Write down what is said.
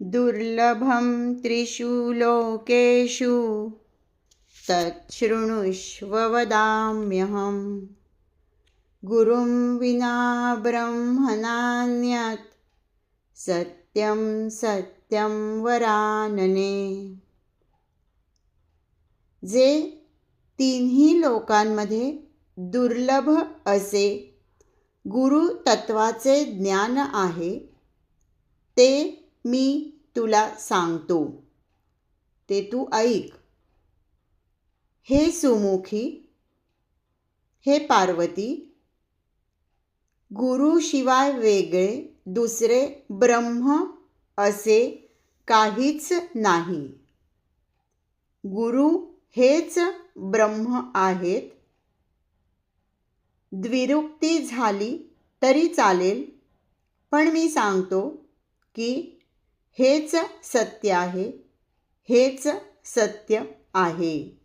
दुर्लभं त्रिषु लोकेषु तच्छृणुष्व वदाम्यहं गुरुं विना ब्रह्मणान्यत् सत्यं सत्यं वरानने। जे तिन्ही लोकांमध्ये दुर्लभ असे गुरुतत्वाचे ज्ञान आहे ते मी तुला सांगतो. ते तू ऐक. हे सुमुखी हे पार्वती गुरुशिवाय वेगळे दुसरे ब्रह्म असे काहीच नाही. गुरु हेच ब्रह्म आहेत. द्विरुक्ती झाली तरी चालेल पण मी सांगतो की हेच सत्य आहे हेच सत्य आहे.